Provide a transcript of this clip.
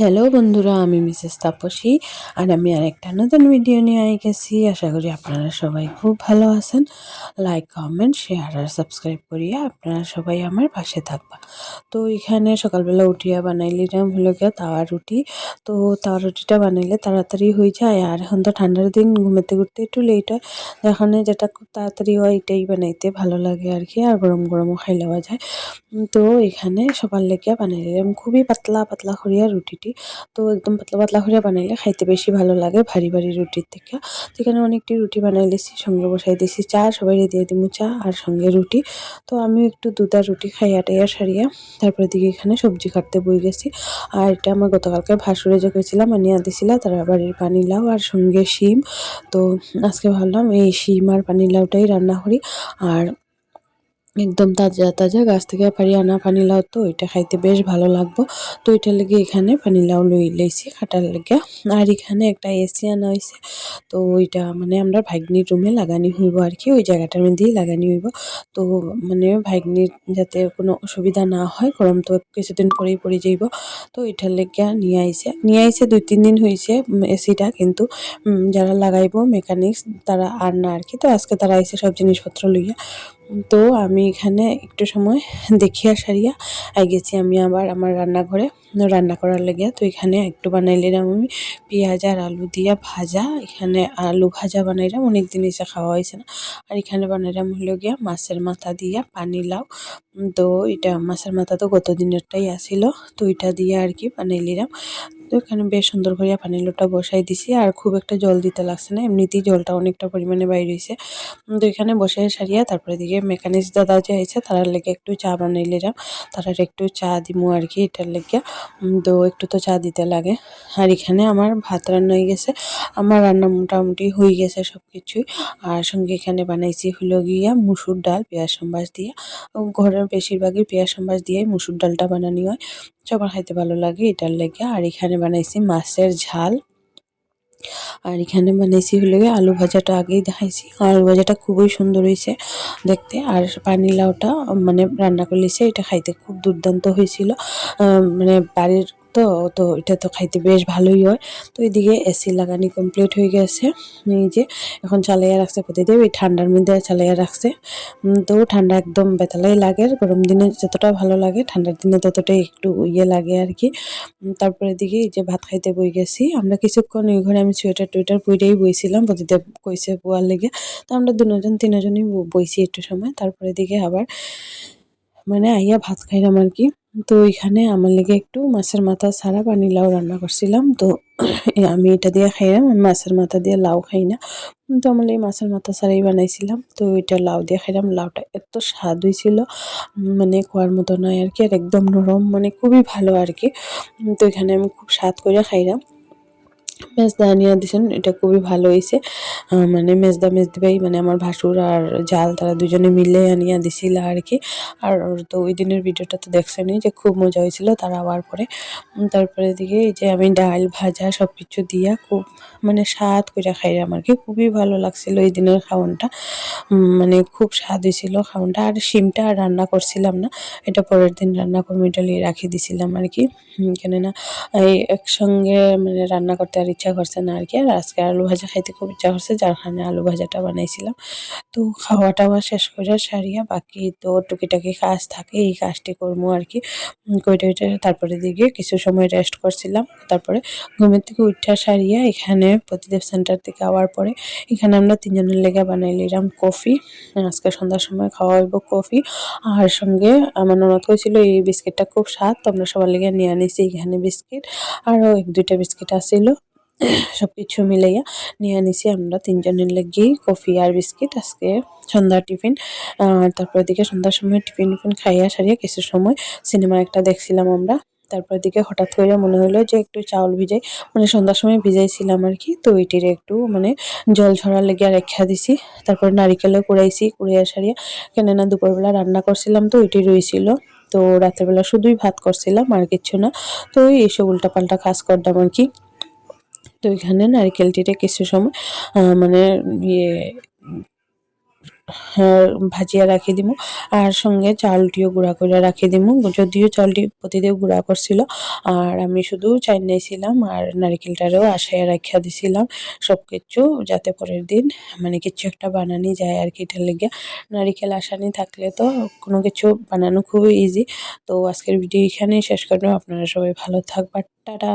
Hello বন্ধুরা, আমি Mrs Tapasi আর আমি আরেকটা নতুন ভিডিও নিয়ে আই গেছি। আশা করি আপনারা সবাই খুব ভালো আছেন। লাইক কমেন্ট শেয়ার আর সাবস্ক্রাইব করিয়া আপনারা সবাই আমার পাশে থাকবা। তো এখানে সকালবেলা উঠিয়া বানাইলিলাম, হলো গিয়া তাওয়া রুটি। তো তাওয়া রুটিটা বানাইলে তাড়াতাড়ি হয়ে যায় আর এখন তো ঠান্ডার দিন ঘুমাতে ঘুরতে একটু লেট হয়। এখানে যেটা খুব তাড়াতাড়ি হয়, এটাই বানাইতে ভালো লাগে আর কি, আর গরম গরমও খাই লওয়া যায় তো এখানে সবার লেগিয়া বানাইলাম খুবই পাতলা পাতলা করিয়া রুটিটি। তো একদম পাতলা পাতলা করে বানাইলে খাইতে বেশি ভালো লাগে ভারী ভারী রুটির থেকে। তো এখানে অনেকটি রুটি বানাই লেছি সঙ্গে বসাই দিয়েছি চা, সবাই দিয়ে দিমু চা আর সঙ্গে রুটি। তো আমিও একটু দুধা রুটি খাই আটাইয়া সারিয়া। তারপরে দিকে এখানে সবজি কাটতে বই গেছি। আর এটা আমার গতকালকে ভাসুরে যে করেছিলাম আনিয়া দিছিলাম তারা বাড়ির পানি লাউ আর সঙ্গে শিম। তো আজকে ভাবলাম এই শিম আর পানি লাউটাই রান্না করি। আর একদম তাজা তাজা। গাছ থেকে পারি আনা পানিলাউ তো ওইটা খাইতে বেশ ভালো লাগবো। তো ওইটার লেগে এখানে পানিলাউ লই লইছি খাটার লেগে। আর এখানে একটা এসি আনা হয়েছে তো ওইটা মানে আমরা ভাগ্নির রুমে লাগানি হইব আর কি, ওই জায়গাটার মধ্যেই লাগানি হইব। তো মানে ভাগ্নির যাতে কোনো অসুবিধা না হয়, গরম তো কিছুদিন পরেই পড়ে যাইব। তো ওইটার লেগে নিয়ে আইছে। নিয়ে আইছে দুই, তিন দিন হয়েছে এসিটা, কিন্তু যারা লাগাইব মেকানিক্স তারা আর না আর কি। তো আজকে তারা আইসে সব জিনিসপত্র লইয়া। তো আমি এখানে একটু সময় দেখিয়া সারিয়া আই গেছি আমি আবার আমার রান্নাঘরে রান্না করার লেগে তো এখানে একটু বানাইলাম আমি পেঁয়াজ আর আলু দিয়া ভাজা। এখানে আলু ভাজা বানাইলাম অনেক দিন এসে খাওয়া হয়েছে না। আর এখানে বানাইলাম হলো গিয়া মাছের মাথা দিয়া পানি লাউ। তো এটা মাছের মাথা তো গত দিনেরটাই আসিল তো এটা দিয়ে আর কি বানাইলিলাম তো এখানে বেশ সুন্দর করিয়া পানি লোটা বসাই দিছি আর খুব একটা জল দিতে লাগছে না। এমনিতেই জলটা অনেকটা পরিমাণে বাইর হয়েছে। তো এখানে বসে সারিয়া তারপরে দিকে মেকানিক্স দাদা যে আইছে, তারার লেগে একটু চা বানাইলিলাম তারার একটু চা দিমু আর কি এটার লেগে। তো একটু তো চা দিতে লাগে। আর এখানে আমার ভাত রান্না হয়ে গেছে। আমার রান্না মোটামুটি হয়ে গেছে সব কিছুই আর সঙ্গে এখানে বানাইছি হলো গিয়া মুসুর ডাল, পেঁয়াজ সম্বাস দিয়ে। ঘরের বেশিরভাগই পেঁয়াজ সম্বাস দিয়ে মুসুর ডালটা বানানি হয়। সবার খাইতে ভালো লাগে, এটার লেগে। আর এখানে বানাইছি মাছের ঝাল। আর এখানে বানাইছি হলো আলু ভাজাটা আগেই দেখাইছি। আলু ভাজাটা খুবই সুন্দর হয়েছে দেখতে। আর পানি লাউটা মানে রান্না করলেছে এটা খাইতে খুব দুর্দান্ত হয়েছিল। মানে বাড়ির তো তো এটা তো খাইতে বেশ ভালোই হয়। তো এদিকে এসি লাগানি কমপ্লিট হয়ে গেছে। এই যে, এখন চালাইয়া রাখছে প্রতিদিন, এই ঠান্ডার মধ্যে চালাইয়া রাখছে। তো ঠান্ডা একদম বেতালাই লাগে, গরম দিনে যতটা ভালো লাগে, ঠান্ডার দিনে ততটাই একটু ইয়ে লাগে আর কি তারপরে দিকে এই যে ভাত খাইতে বই গেছি। আমরা কিছুক্ষণ ওই ঘরে আমি সোয়েটার টুয়েটার পুইটাই বইছিলাম প্রতিদেব কইছে পোয়ার লেগে। তো আমরা দুজন তিনজনই বইছি একটু সময়। তারপরে দিকে আবার মানে আইয়া ভাত খাইলাম আর কি তো এখানে আমার লেগে একটু মাছের মাথা ছাড়া পানি লাউ রান্না করছিলাম। তো আমি এটা দিয়ে খাইলাম, আমি মাছের মাথা দিয়ে লাউ খাই না। তো আমার এই মাছের মাথা ছাড়াই বানাইছিলাম। তো এটা লাউ দিয়ে খাইলাম। লাউটা এত স্বাদ হয়েছিল মানে খোয়ার মতো নয় আর কি আর একদম নরম মানে খুবই ভালো আর কি তো এখানে আমি খুব স্বাদ করে খাইলাম। মেজদা আনিয়া দিছেন, এটা খুবই ভালো হয়েছে মানে মেজদা মেজদি ভাই মানে আমার ভাসুর আর জাল, তারা দুজনে মিলে আনিয়া দিছিল আর কি আর তো ওই দিনের ভিডিওটা তো দেখছেনই যে খুব মজা হয়েছিল তারা আবার পরে। তারপরে দিকে এই যে আমি ডাল ভাজা সব কিছু দিয়া খুব মানে স্বাদ করে খাইলাম আর কি খুবই ভালো লাগছিল ওই দিনের খাওয়ানটা। মানে খুব স্বাদ হয়েছিল খাওয়ানটা। আর শিমটা রান্না করছিলাম না, এটা পরের দিন রান্না করে এটা রাখি দিছিলাম আর কি কেননা এই একসঙ্গে মানে রান্না করতে আর ইচ্ছা করছে না আর কি আর আজকে আলু ভাজা খাইতে খুব ইচ্ছা করছে, যার কারণে আলু ভাজাটা বানাইছিলাম। তো খাওয়া টাওয়া শেষ করে সারিয়া বাকি তো টুকিটাকি কাজ থাকে, এই কাজটি করব আর কি কইটা ওইটা তারপরে দিকে কিছু সময় রেস্ট করছিলাম। তারপরে ঘুমের থেকে উঠা সারিয়া এখানে প্রতিদেব সেন্টার থেকে আওয়ার পরে এখানে আমরা তিনজনের লেগে বানাইলিলাম কফি। আজকে সন্ধ্যার সময় খাওয়া হইব কফি। আর সঙ্গে আমার ননদ হয়েছিল এই বিস্কিটটা খুব স্বাদ, তোমরা সবার লেগে নিয়ে আনিছি এখানে বিস্কিট। আরও এক দুইটা বিস্কিট আসছিল সব কিছু মিলাইয়া নিয়ে নিছি, আমরা তিনজনের লেগেই কফি আর বিস্কিট, আজকে সন্ধ্যার টিফিন। তারপর দিকে সন্ধ্যার সময় টিফিন টিফিন খাইয়া সারিয়া কিছু সময় সিনেমা একটা দেখছিলাম আমরা। তারপর দিকে হঠাৎ করে মনে হলো যে একটু চাউল ভিজাই মানে সন্ধ্যার সময় ভিজাইছিলাম আর কি তো ওইটির একটু মানে জল ঝরার লেগে রেখা দিছি। তারপর নারিকেলও কুড়াইছি কুড়িয়া সারিয়া, কেননা দুপুরবেলা রান্না করছিলাম তো ওইটি রয়েছিল তো রাতেরবেলা শুধুই ভাত করছিলাম, আর কিছু না। তো এইসব উল্টাপাল্টা কাজ করতাম আর কি তো এখানে নারকেলটিতে কিছু সময় মানে ইয়ে হ্যাঁ, ভাজিয়া রাখি দিমু। আর সঙ্গে চালটিও গুঁড়া করে রাখি দিমু। যদিও চালটি প্রতিদিন গুঁড়া করছিল আর আমি শুধু চাই চাইনাইছিলাম আর নারিকেলটারেও আশায় রাখিয়া দিছিলাম সব কিছু যাতে পরের দিন মানে কিছু একটা বানানি যায় আর কি। এটার লেগে নারিকেল আসানি থাকলে তো কোনো কিছু বানানো খুবই ইজি তো আজকের ভিডিও এখানেই শেষ করলাম আপনারা সবাই ভালো থাকবার টাটা।